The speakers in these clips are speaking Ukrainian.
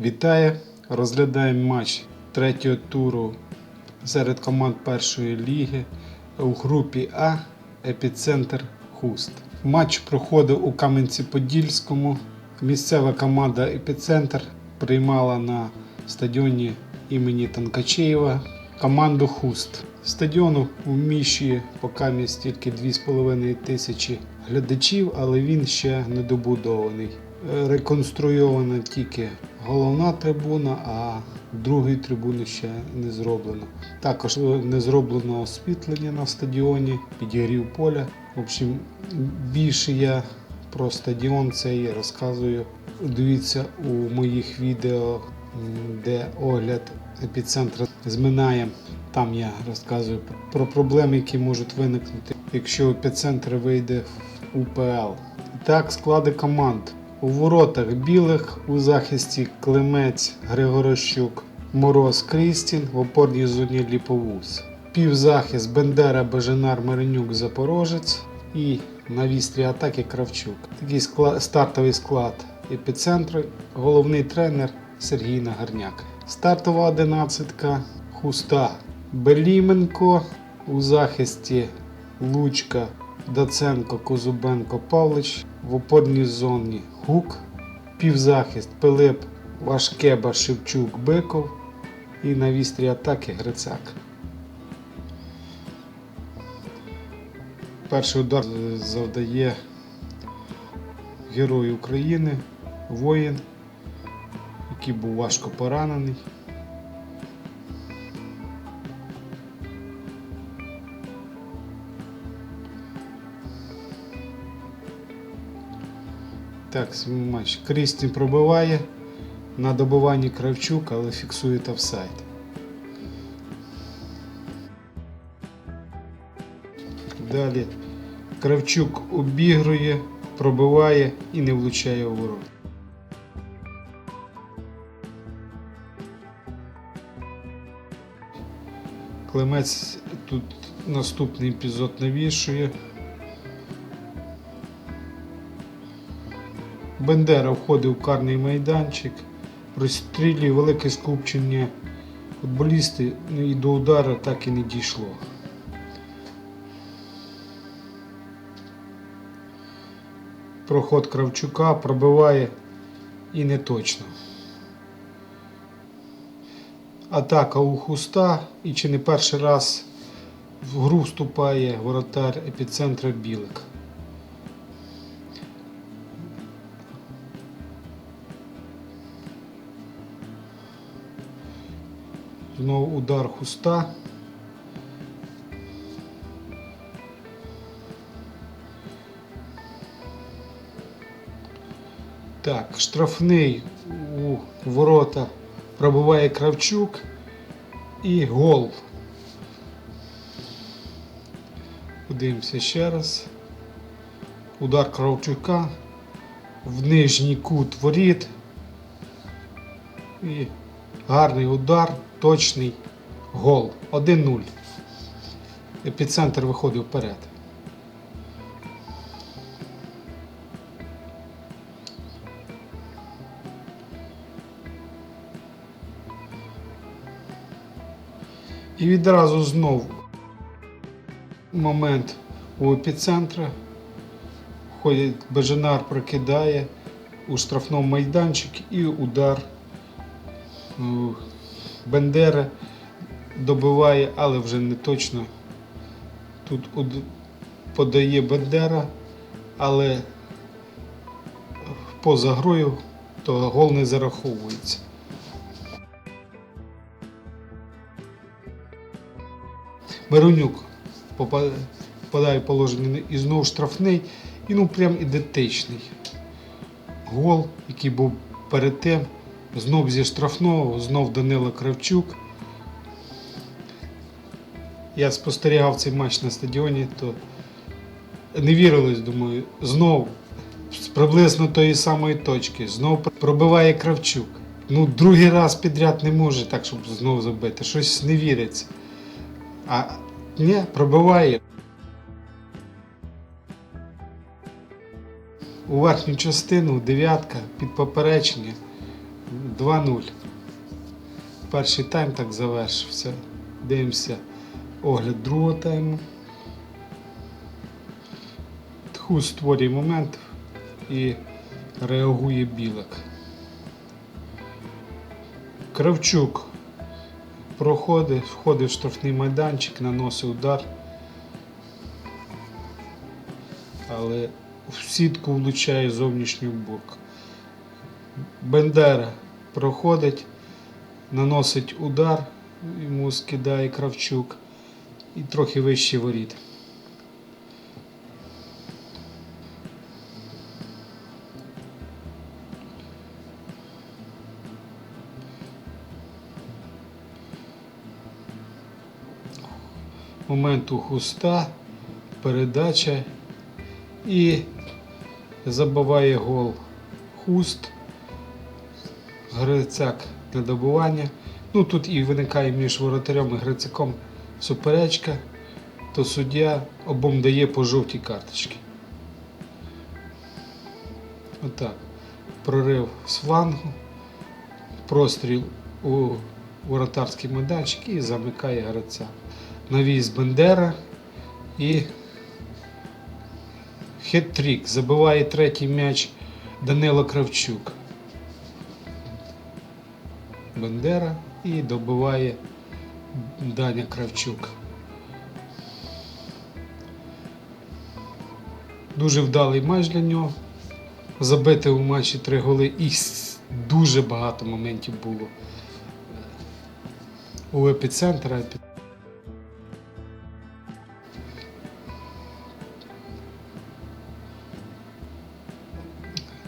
Вітаю! Розглядаємо матч третього туру серед команд першої ліги у групі А Епіцентр Хуст. Матч проходив у Кам'янці-Подільському. Місцева команда Епіцентр приймала на стадіоні імені Танкачеєва команду Хуст. Стадіон вміщує поки тільки 2,5 тисячі глядачів, але він ще не добудований. Реконструйована тільки головна трибуна, а другої трибуни ще не зроблено. Також не зроблено освітлення на стадіоні, підігрів поля. В общем, більше я про стадіон цей розказую. Дивіться у моїх відео, де огляд епіцентра зминає. Там я розказую про проблеми, які можуть виникнути, якщо епіцентр вийде в УПЛ. І так, склади команд. У воротах білих у захисті Климець, Григорощук, Мороз Крістін, в опорній зоні Ліповус. Півзахист Бендера, Бажанар, Маринюк, Запорожець і на вістрі атаки Кравчук. Такий скла- стартовий склад епіцентру. Головний тренер Сергій Нагарняк. Стартова одинадцятка Хуста Беліменко у захисті Лучка, Даценко, Козубенко, Павлич. В опорній зоні Гук, півзахист Пилип, Вашкеба, Шевчук, Биков і на вістрі атаки Грицак. Перший удар завдає герой України, воїн, який був важко поранений. Так, матч. Крістін пробиває. На добиванні Кравчук, але фіксує офсайд. Далі Кравчук обігрує, пробиває і не влучає у ворот. Климець тут наступний епізод навішує. Бендера входить у карний майданчик, розстрілює велике скупчення футболісти ну і до удару так і не дійшло. Проход Кравчука пробиває і не точно. Атака у хуста і чи не перший раз в гру вступає воротар епіцентра Білик. Знову удар хуста. Так, штрафний у ворота пробиває Кравчук і гол. Подивимося ще раз. Удар Кравчука в нижній кут воріт. І гарний удар, точний гол. 1-0. Епіцентр виходив вперед. І відразу знов момент у епіцентра. Ходить Беженар прокидає у штрафному майданчик і удар. Бендера добиває, але вже не точно. Тут подає Бендера, але поза грою, то гол не зараховується. Миронюк попадає в положення і знову штрафний, і ну прям ідентичний. Гол, який був перед тим, знов зі штрафного, знов Данило Кравчук. Я спостерігав цей матч на стадіоні, то не вірилось, думаю, знов з приблизно тої самої точки, знов пробиває Кравчук. Ну, другий раз підряд не може так, щоб знов забити. Щось не віриться. А ні, пробиває. У верхню частину дев'ятка під поперечення 2-0. Перший тайм так завершився. Дивимося огляд другого тайму. Тху створює момент і реагує білик. Кравчук проходить, входить в штрафний майданчик, наносить удар. Але в сітку влучає зовнішній бок. Бендера проходить, наносить удар, йому скидає Кравчук і трохи вище воріт. Момент у хуста, передача і забиває гол хуст. Грицяк для добування. Ну тут і виникає між воротарем і Грицяком суперечка, то суддя обом дає по жовтій карточці. Отак. Прорив з флангу, простріл у воротарський майданчик і замикає Грицяк. Навіз Бендера і хет-трік. Забиває третій м'яч Данило Кравчук. Бендера і добиває Даня Кравчук. Дуже вдалий матч для нього. Забити у матчі три голи і дуже багато моментів було у епіцентра.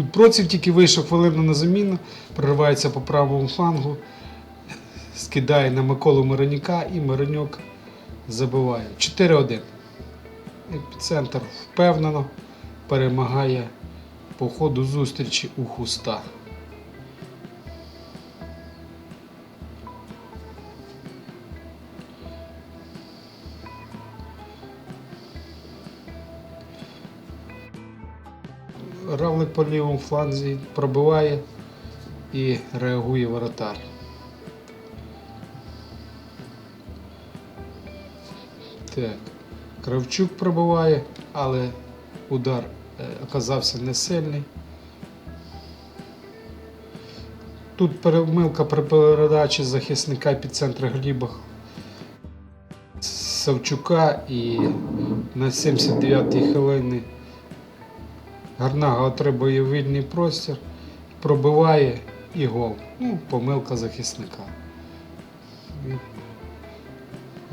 Тут Проців тільки вийшов хвилину на заміну, проривається по правому флангу, скидає на Миколу Мироняка і Миронюк забиває. 4-1. Епіцентр впевнено перемагає по ходу зустрічі у хуста. Равлик по лівому фланзі пробиває і реагує воротар. Так. Кравчук пробиває, але удар е, оказався не сильний. Тут помилка при передачі захисника під центр Гліба Савчука і на 79-й хвилині Гарнага отримує вільний простір, пробиває і гол. Ну, помилка захисника.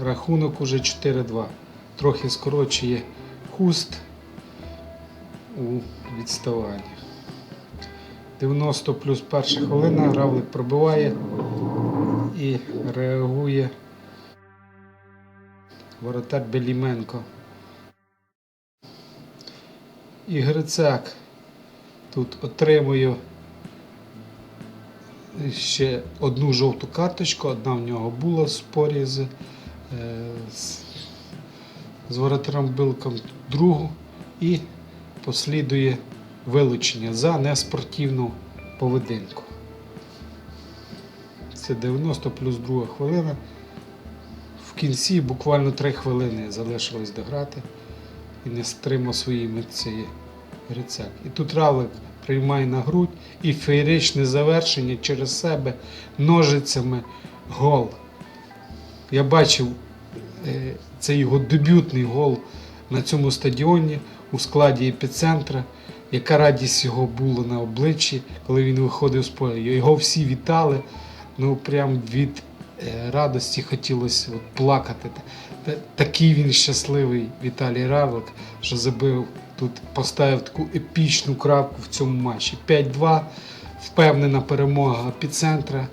Рахунок уже 4-2. Трохи скорочує хуст у відставанні. 90 плюс перша хвилина, Равлик пробиває і реагує воротар Беліменко. І Грицяк тут отримує ще одну жовту карточку, одна в нього була в спорі з, е, з, з воротарем Билком другу. І послідує вилучення за неспортивну поведінку. Це 90 плюс друга хвилина. В кінці буквально 3 хвилини залишилось дограти. І не стримав свої митці Грицяк. І тут Равлик приймає на грудь і феєричне завершення через себе ножицями гол. Я бачив е, це його дебютний гол на цьому стадіоні у складі епіцентра. Яка радість його була на обличчі, коли він виходив з поля. Його всі вітали. Ну прям від е, радості хотілося от плакати. Та- Такий він щасливий Віталій Равлик, що забив тут, поставив таку епічну крапку в цьому матчі. 5-2, впевнена перемога епіцентра,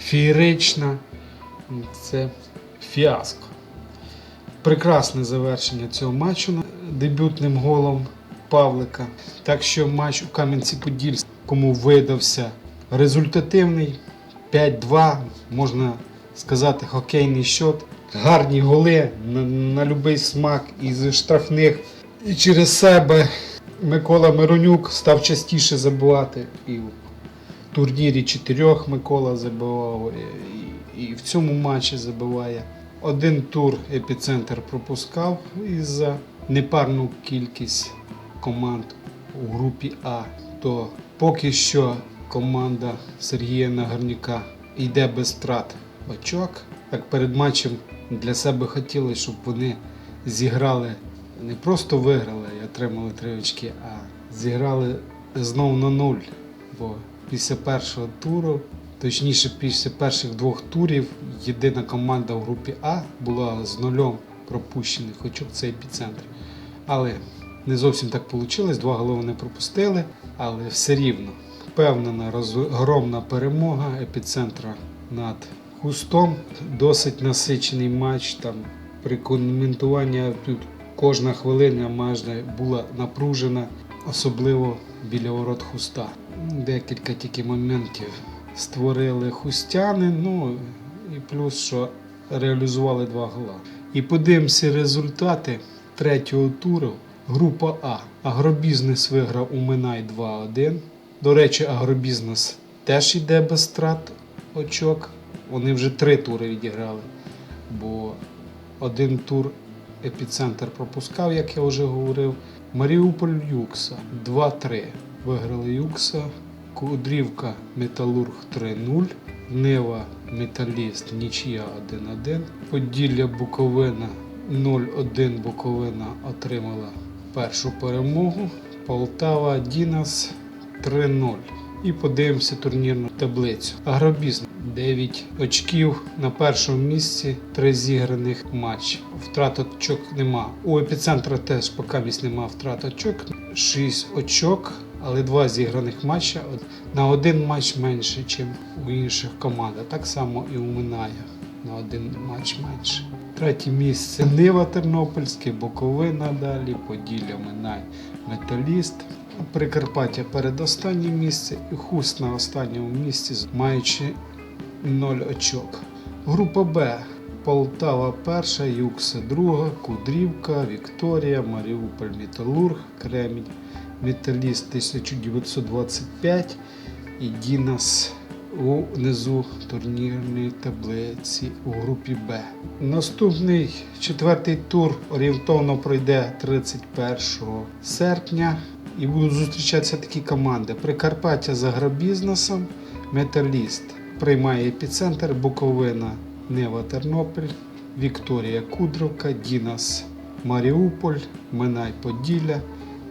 феєрична. Це фіаско. Прекрасне завершення цього матчу дебютним голом Павлика. Так що матч у Кам'янці-Подільському кому видався результативний. 5-2, можна сказати, хокейний счет. Гарні голи на, на будь-який смак із штрафних. І через себе Микола Миронюк став частіше забивати. І в турнірі чотирьох Микола забивав, і, і в цьому матчі забиває. Один тур епіцентр пропускав із-за непарну кількість команд у групі А. То поки що команда Сергія Нагарніка йде без втрат очок. Так перед матчем для себе хотіли, щоб вони зіграли не просто виграли і отримали три очки, а зіграли знов на нуль. Бо після першого туру, точніше, після перших двох турів, єдина команда в групі А була з нульом пропущених очок це епіцентр. Але не зовсім так вийшло, два голи вони пропустили, але все рівно впевнена розгромна перемога епіцентра над Хустом. Досить насичений матч. Там при коментуванні тут кожна хвилина майже була напружена, особливо біля ворот Хуста. Декілька тільки моментів створили хустяни, ну і плюс, що реалізували два гола. І подивимося результати третього туру. Група А. Агробізнес виграв у Минай 2-1. До речі, агробізнес теж йде без страт очок. Вони вже три тури відіграли. Бо один тур епіцентр пропускав, як я вже говорив. Маріуполь Юкса 2-3. Виграли Юкса. Кудрівка Металург 3-0. Нива Металіст нічия 1-1. Поділля Буковина 0-1 Буковина отримала першу перемогу. Полтава Дінас 3-0. І подивимося турнірну таблицю. Агробізнес 9 очків на першому місці, 3 зіграних матчів. Втрат очок нема. У епіцентра теж поки місць нема втрат очок. 6 очок, але 2 зіграних матча на один матч менше, ніж у інших командах. Так само і у Миная на один матч менше. Третє місце Нива Тернопільське, Буковина далі, Поділля Минай, Металіст. Прикарпаття передостаннє місце і Хуст на останньому місці, маючи 0 очок. Група Б. Полтава перша, Юкса друга, Кудрівка, Вікторія, Маріуполь, Металург, Кремінь, Металіст 1925 і Дінас унизу турнірної таблиці у групі Б. Наступний четвертий тур орієнтовно пройде 31 серпня. І будуть зустрічатися такі команди: Прикарпаття з агробізнесом, Металіст приймає епіцентр, Буковина, Нева Тернопіль, Вікторія Кудровка, Дінас Маріуполь, Минай Поділля,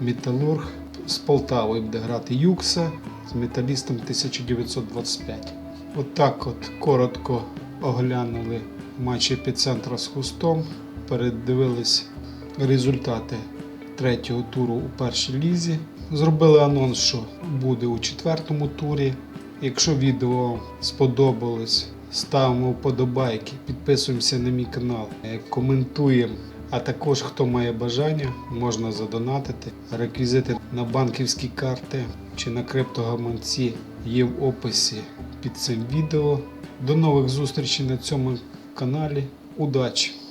Металург. З Полтавою буде грати Юкса з металістом 1925. Отак от, коротко оглянули матч епіцентра з хустом, передивились результати третього туру у першій лізі. Зробили анонс, що буде у четвертому турі. Якщо відео сподобалось, ставимо вподобайки, підписуємося на мій канал, е, коментуємо. А також, хто має бажання, можна задонатити. Реквізити на банківські карти чи на криптогаманці є в описі під цим відео. До нових зустрічей на цьому каналі. Удачі!